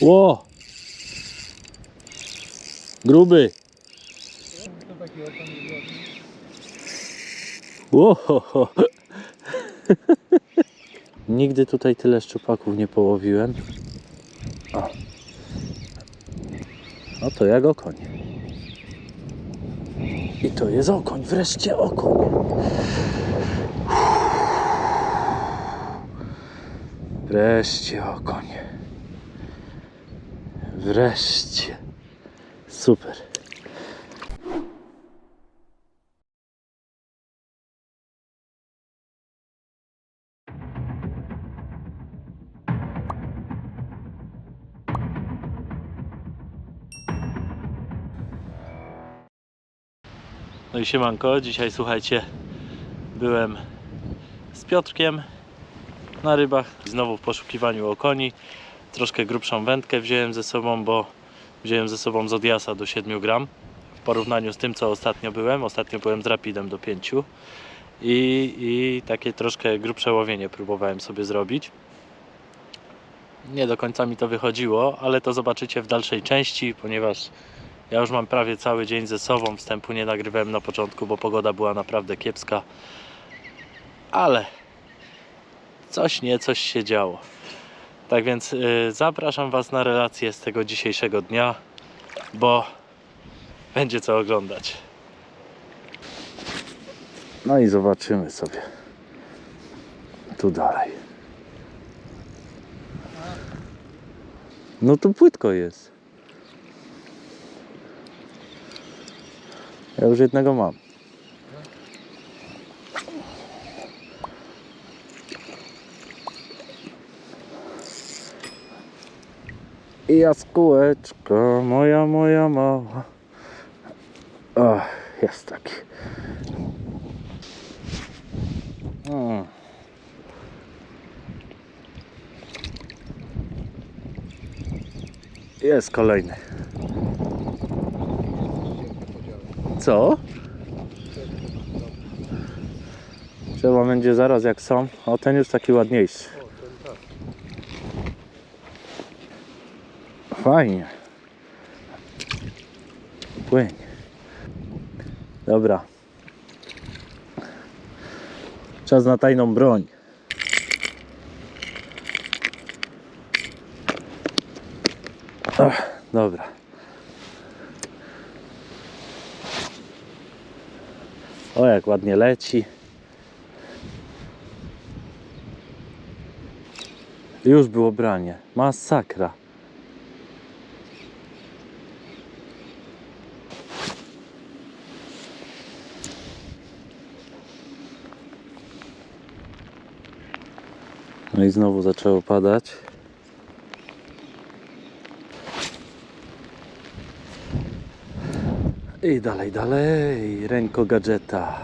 Ło! Gruby! Ło! ho, ho. Nigdy tutaj tyle szczupaków nie połowiłem. O. No to jak okoń. I to jest okoń, wreszcie okoń. Wreszcie okoń. Wreszcie. Super. No i siemanko, dzisiaj słuchajcie, byłem z Piotrkiem na rybach, znowu w poszukiwaniu okoni. Troszkę grubszą wędkę wziąłem ze sobą, bo wziąłem ze sobą Zodiasa do 7 gram. W porównaniu z tym, co ostatnio byłem, ostatnio byłem z Rapidem do 5. I, I takie troszkę grubsze łowienie próbowałem sobie zrobić. Nie do końca mi to wychodziło, ale to zobaczycie w dalszej części, ponieważ ja już mam prawie cały dzień ze sobą. Wstępu nie nagrywałem na początku, bo pogoda była naprawdę kiepska. Ale coś nie, coś się działo. Tak więc y, zapraszam Was na relację z tego dzisiejszego dnia, bo będzie co oglądać. No i zobaczymy sobie tu dalej. No tu płytko jest. Ja już jednego mam. I jaskółeczka, moja, moja mała. O, jest taki. Mm. Jest kolejny. Co? Trzeba będzie zaraz jak są. O, ten już taki ładniejszy. Fajnie. Płyń. Dobra. Czas na tajną broń. Ach, dobra. O, jak ładnie leci. Już było branie. Masakra. No i znowu zaczęło padać. I dalej, dalej. Ręko gadżeta.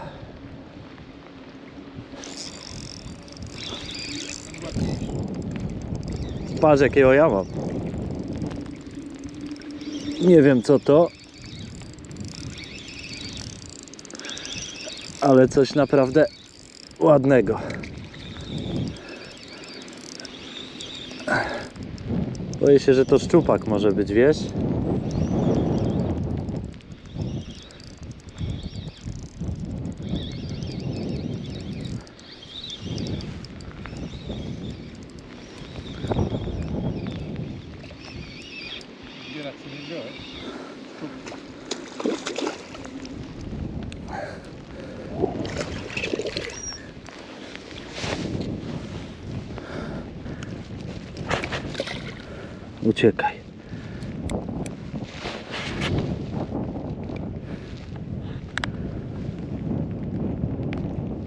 Patrz jakiego ja mam. Nie wiem co to. Ale coś naprawdę ładnego. Boję się, że to szczupak może być, wiesz? Zbierać sobie wziąłeś. Uciekaj.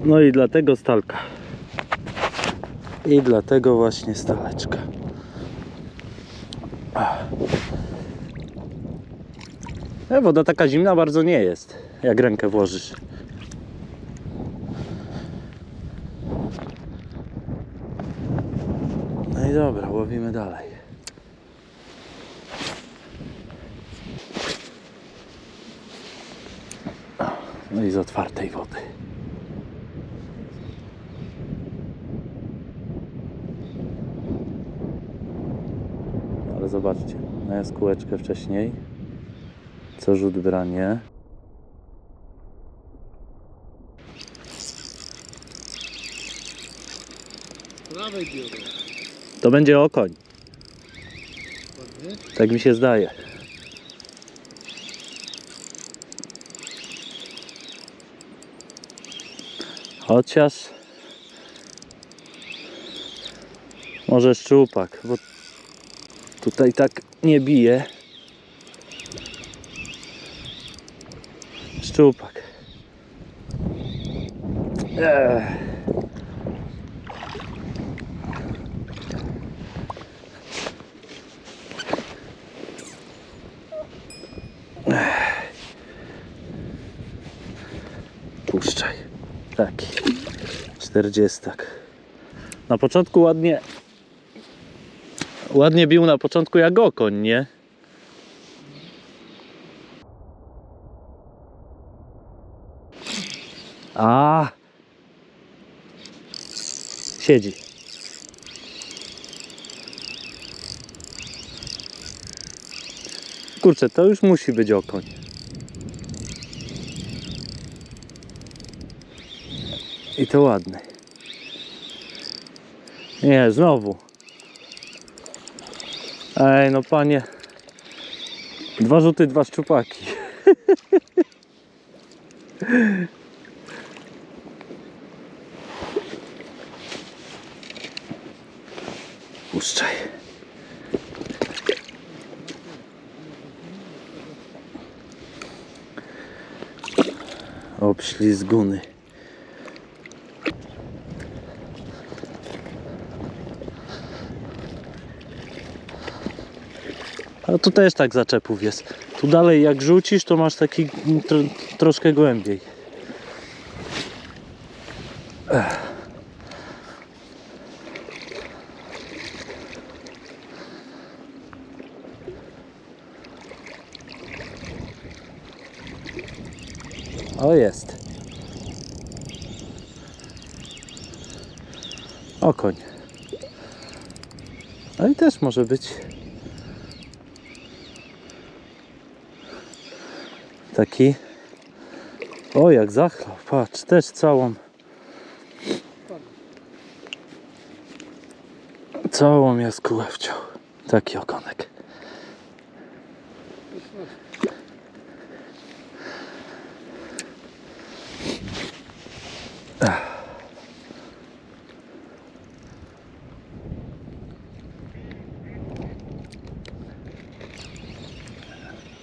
No i dlatego stalka. I dlatego właśnie staleczka. E, woda taka zimna bardzo nie jest, jak rękę włożysz. No i dobra, łowimy dalej. No i z otwartej wody. Zobaczcie. Na jaskółeczkę wcześniej. Co rzut branie. Prawej. To będzie okoń. Tak mi się zdaje. Chociaż może szczupak, bo tutaj tak nie bije. Szczupak. Ech. Puszczaj. Taki. Czterdziestak. Na początku ładnie. Ładnie bił na początku jak okoń, nie? A. Siedzi. Kurczę, to już musi być okoń. I to ładny. Nie, znowu. Ej, no panie. Dwa rzuty, dwa szczupaki. Puszczaj. Obślizguny. A tu też tak zaczepów jest. Tu dalej jak rzucisz, to masz taki tro, troszkę głębiej. Ech. O jest. Okoń. No i też może być. Taki. O, jak zachlał. Patrz, też całą. Całą jaskółę wciął. Taki okonek.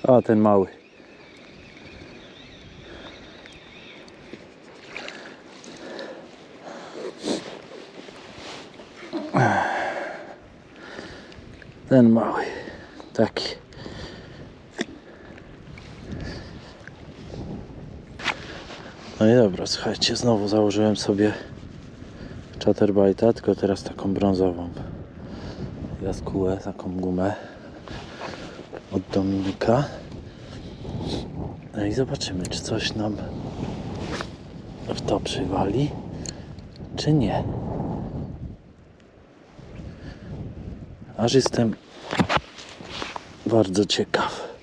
A, ten mały. Ten mały. Taki. No i dobra, słuchajcie, znowu założyłem sobie chatterbite'a, tylko teraz taką brązową jaskółę, taką gumę od Dominika. No i zobaczymy, czy coś nam w to przywali, czy nie. Aż jestem bardzo ciekaw.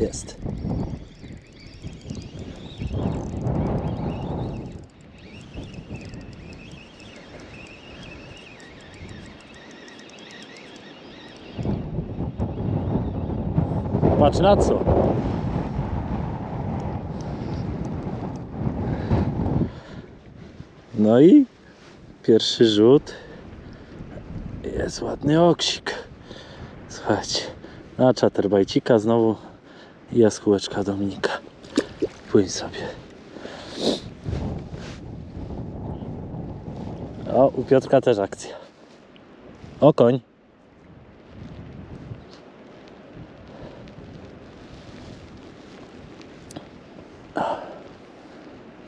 Jest. Patrz na co. No i pierwszy rzut. Jest ładny oksik. Słuchajcie, na czaterbajcika znowu jaskółeczka Dominika. Płyń sobie. O, u Piotrka też akcja. O, koń.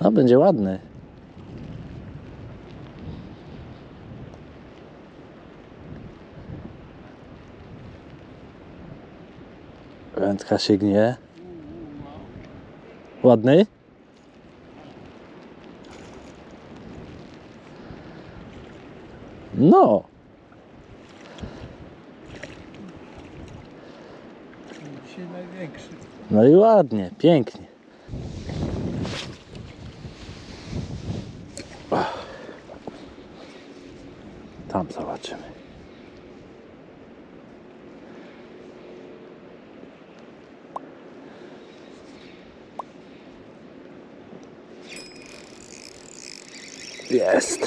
No, będzie ładny. Wędka się gnie. Ładny? No. Największy. No i ładnie, pięknie. Tam zobaczymy. Jest.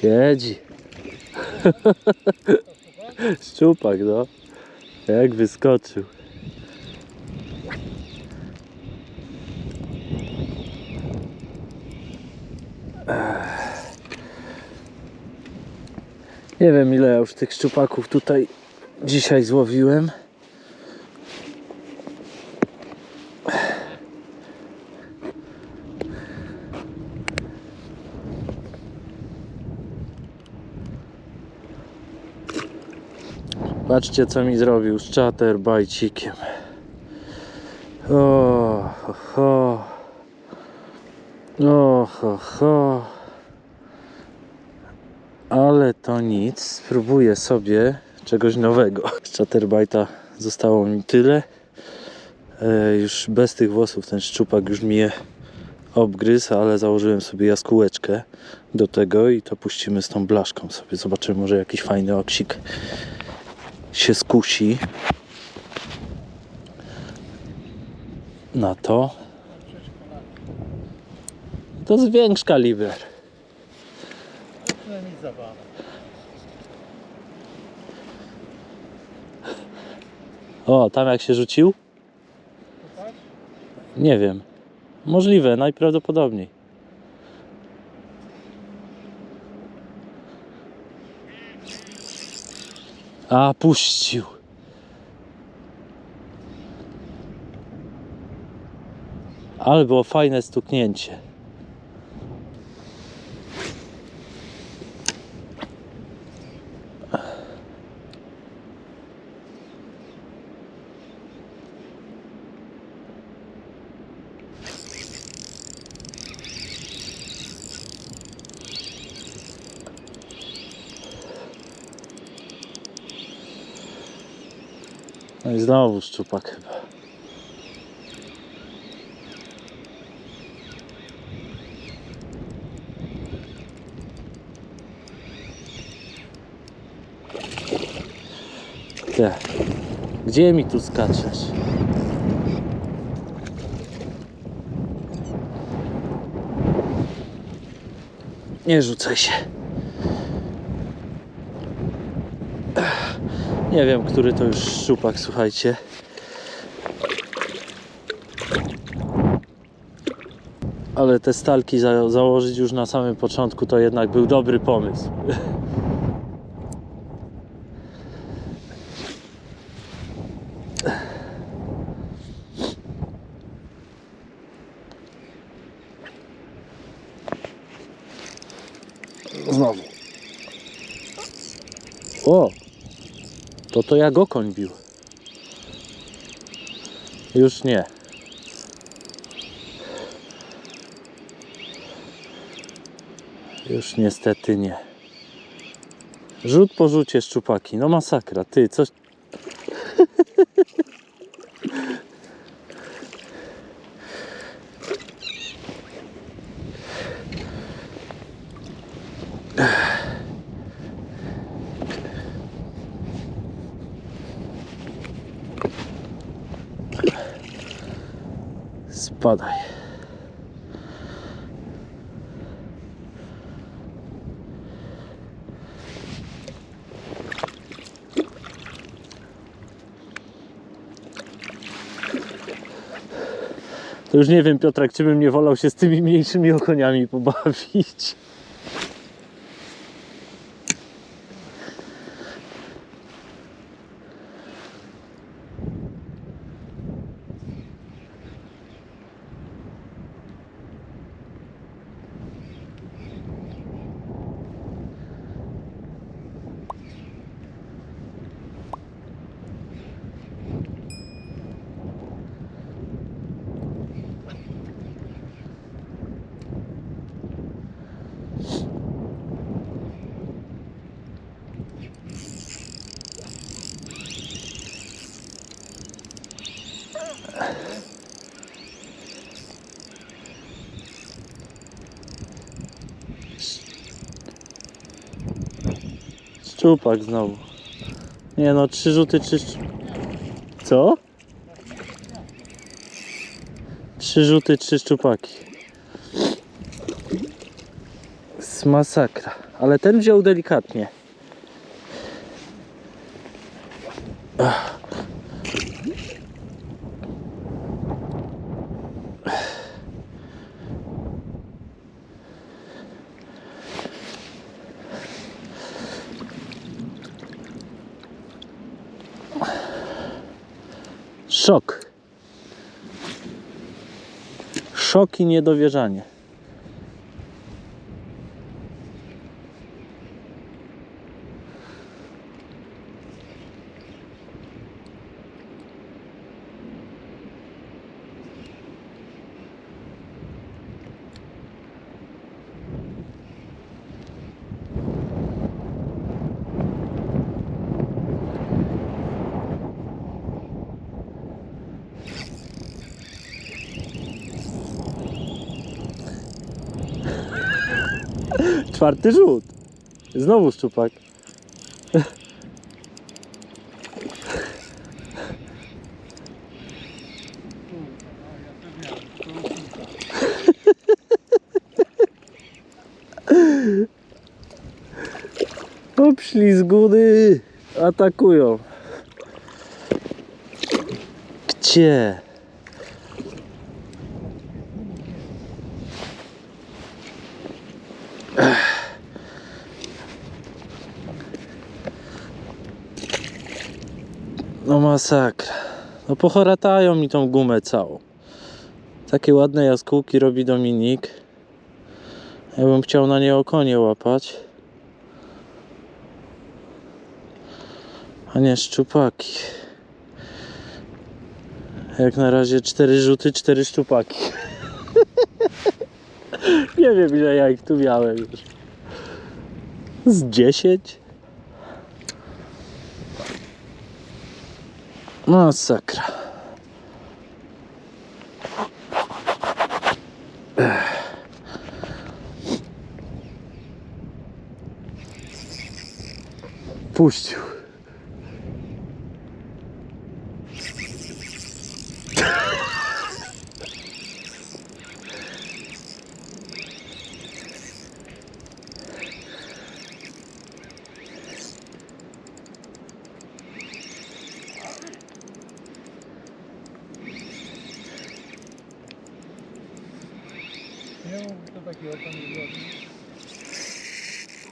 Siedzi. Szczupak, no. Jak wyskoczył. Nie wiem ile już tych szczupaków tutaj dzisiaj złowiłem. Patrzcie co mi zrobił z chatterbajcikiem. O, ho, ho. O, ho, ho. Ale to nic. Spróbuję sobie czegoś nowego. Z chatterbajta zostało mi tyle. E, już bez tych włosów ten szczupak już mnie obgryzł, ale założyłem sobie jaskółeczkę do tego i to puścimy z tą blaszką sobie. Zobaczymy może jakiś fajny oksik się skusi na to, to zwiększ kaliber. O, tam jak się rzucił? Nie wiem. Możliwe, najprawdopodobniej. A, puścił. Ale było fajne stuknięcie. No i znowu szczupak chyba. Te. Gdzie mi tu skaczesz? Nie rzucaj się. Nie wiem, który to już szczupak, słuchajcie. Ale te stalki za założyć już na samym początku to jednak był dobry pomysł. Znowu. O! To to jak okoń bił. Już nie. Już niestety nie. Rzut po rzucie szczupaki. No masakra. Ty, coś... Spadaj. To już nie wiem, Piotrek, czy bym nie wolał się z tymi mniejszymi okoniami pobawić. Szczupak znowu. Nie no, trzy rzuty, trzy. Co? Trzy rzuty, trzy szczupaki. Z masakra. Ale ten wziął delikatnie. Ach. Szok. Szok i niedowierzanie. Czwarty rzut. Znowu szczupak. Obślizguny atakują. Gdzie? Masakra. No pochoratają mi tą gumę całą. Takie ładne jaskółki robi Dominik. Ja bym chciał na nie okonie łapać. A nie szczupaki. Jak na razie cztery rzuty, cztery szczupaki. nie wiem ile ja ich tu miałem już. Z dziesięć? Masakra. Ech.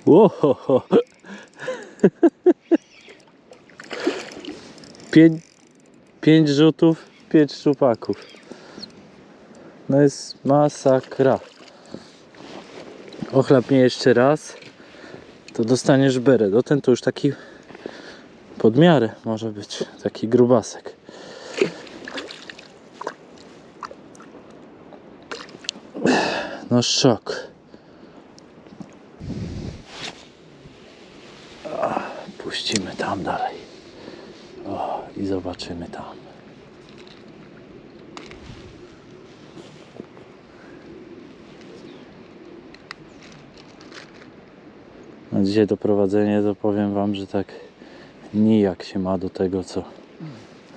Łohoho. Pięć, pięć rzutów, pięć szczupaków. No jest masakra. Ochlap mnie jeszcze raz, to dostaniesz beret. O ten to już taki pod miarę może być. Taki grubasek. No szok. Puścimy tam dalej. O, i zobaczymy tam. Na dzisiaj doprowadzenie to powiem Wam, że tak nijak się ma do tego, co,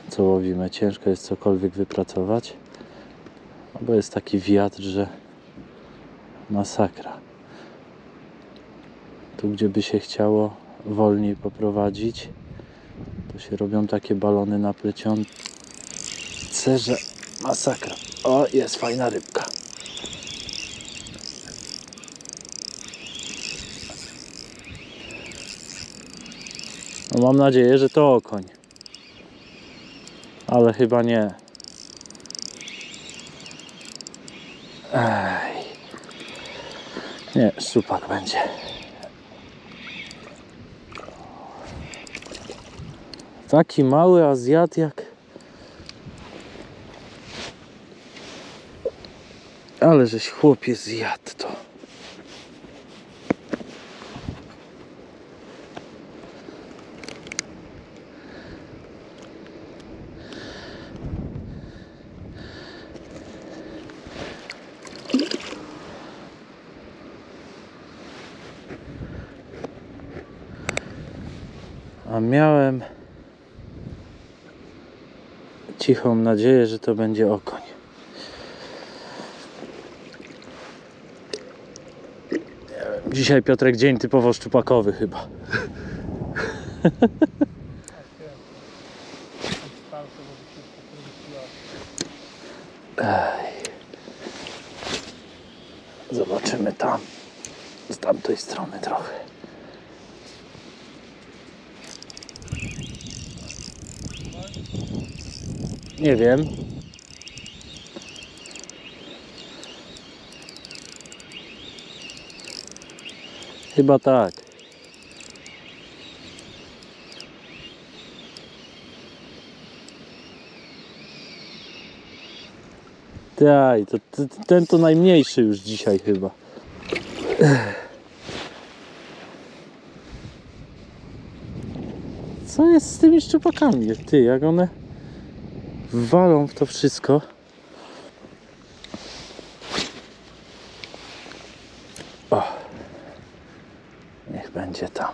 co łowimy. Ciężko jest cokolwiek wypracować, no bo jest taki wiatr, że masakra. Tu, gdzie by się chciało wolniej poprowadzić, to się robią takie balony na plecionce, że masakra. O, jest fajna rybka. No mam nadzieję, że to okoń. Ale chyba nie. Ej. Nie, szczupak będzie. Taki mały Azjat jak... Ale żeś chłopie zjadł to. A miałem cichą nadzieję, że to będzie okoń. Dzisiaj Piotrek dzień typowo szczupakowy chyba. Zobaczymy tam. Z tamtej strony trochę. Nie wiem. Chyba tak. Tak, to, to, ten to najmniejszy już dzisiaj chyba. Co jest z tymi szczupakami? Ty, jak one walą w to wszystko. O. Niech będzie tam.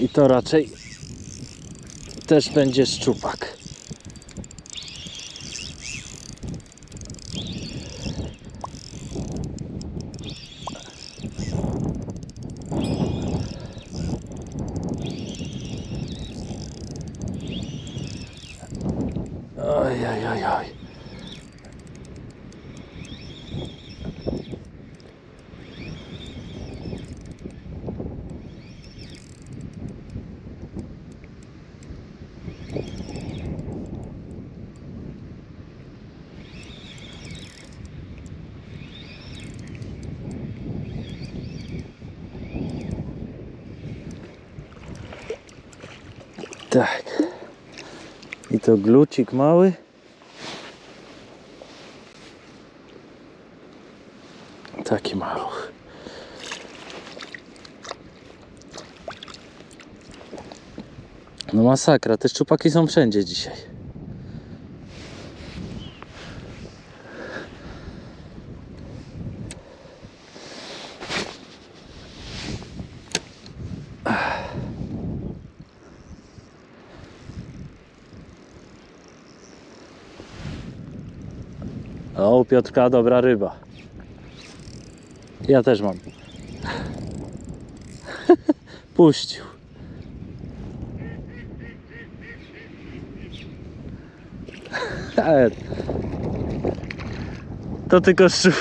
I to raczej też będzie szczupak. Oj, oj, oj. Tak. I to glucik mały. Taki maluch. No masakra, te szczupaki są wszędzie dzisiaj. O, Piotrka dobra ryba. Ja też mam. Puścił. To tylko szczup.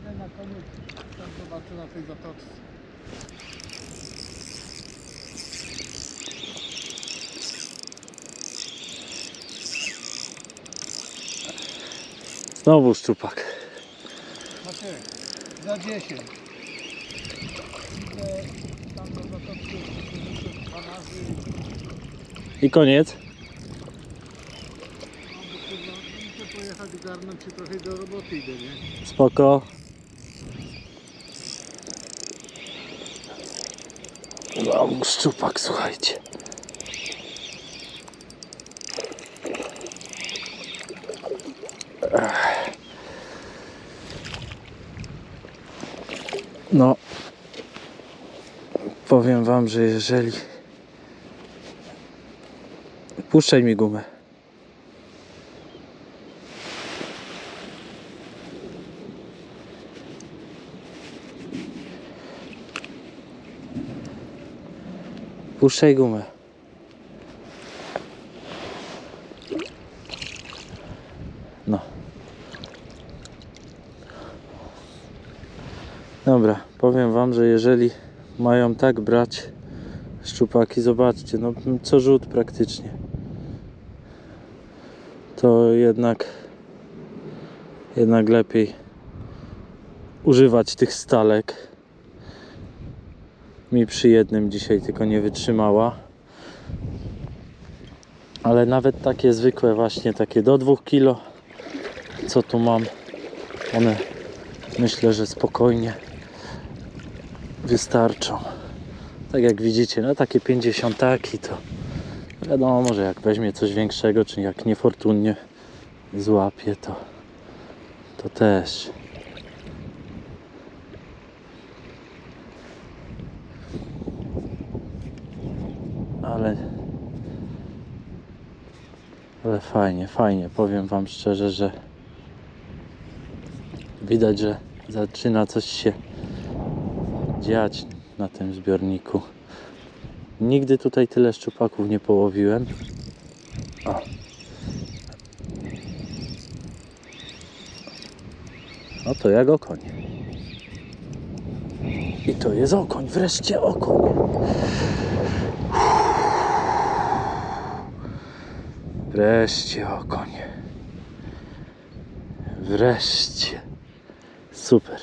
Idę na koniec. Znowu szczupak. Za 10. Idę tam do zatoczki, jeszcze 12. I koniec. Muszę pojechać garnąć się trochę do roboty idę, nie? Spoko. Znowu szczupak, słuchajcie. No, powiem wam, że jeżeli puszczaj mi gumę. Puszczaj gumę. No. Dobra, powiem wam, że jeżeli mają tak brać szczupaki, zobaczcie, no co rzut praktycznie. To jednak jednak lepiej używać tych stalek mi przy jednym dzisiaj tylko nie wytrzymała. Ale nawet takie zwykłe właśnie, takie do 2 kg, co tu mam, one myślę, że spokojnie wystarczą. Tak jak widzicie, no takie 50 taki to Wiadomo, może jak weźmie coś większego, czy jak niefortunnie złapie, to, to też. Ale, ale fajnie, fajnie. Powiem Wam szczerze, że widać, że zaczyna coś się dziać na tym zbiorniku. Nigdy tutaj tyle szczupaków nie połowiłem. O. No to jak okoń. I to jest okoń, wreszcie okoń. Wreszcie okoń. Wreszcie. Super.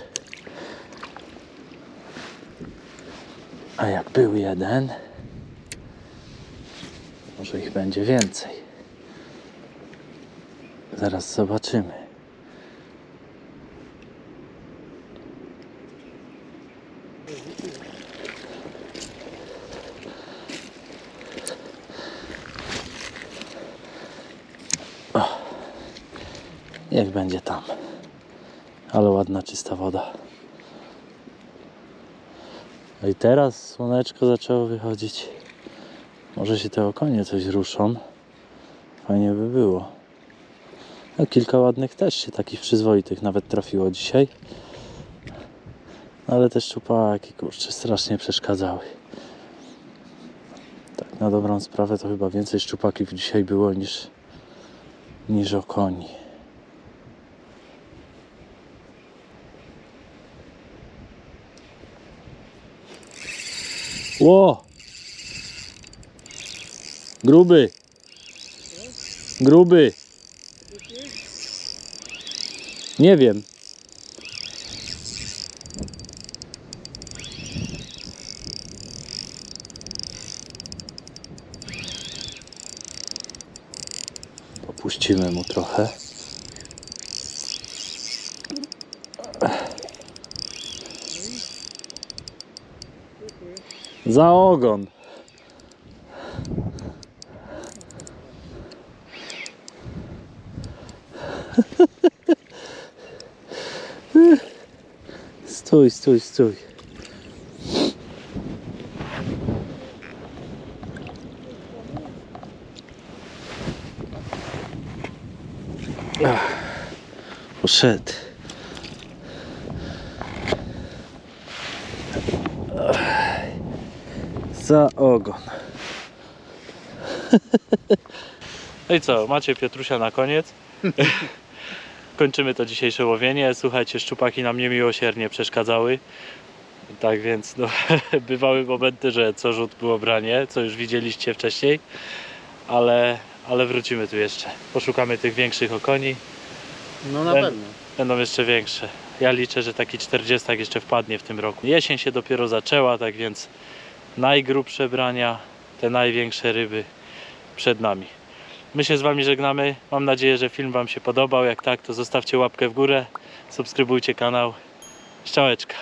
A jak był jeden, może ich będzie więcej. Zaraz zobaczymy. O, niech będzie tam. Ale ładna, czysta woda. No i teraz słoneczko zaczęło wychodzić. Może się te okonie coś ruszą. Fajnie by było. No, kilka ładnych też się takich przyzwoitych nawet trafiło dzisiaj. No, ale te szczupaki, kurczę, strasznie przeszkadzały. Tak na dobrą sprawę to chyba więcej szczupaków dzisiaj było niż, niż okoni. Ło! Gruby! Gruby! Nie wiem. Popuścimy mu trochę. Za ogon. Stój, stój, stój. Ach, Poszedł. Za ogon. No i co, macie Piotrusia na koniec. Kończymy to dzisiejsze łowienie. Słuchajcie, szczupaki nam niemiłosiernie przeszkadzały. Tak więc no, bywały momenty, że co rzut było branie, co już widzieliście wcześniej, ale, ale wrócimy tu jeszcze. Poszukamy tych większych okoni, No na Ten- pewno. będą jeszcze większe. Ja liczę, że taki 40 jeszcze wpadnie w tym roku. Jesień się dopiero zaczęła, tak więc najgrubsze brania, te największe ryby przed nami. My się z Wami żegnamy. Mam nadzieję, że film Wam się podobał. Jak tak, to zostawcie łapkę w górę, subskrybujcie kanał. Szczałeczka.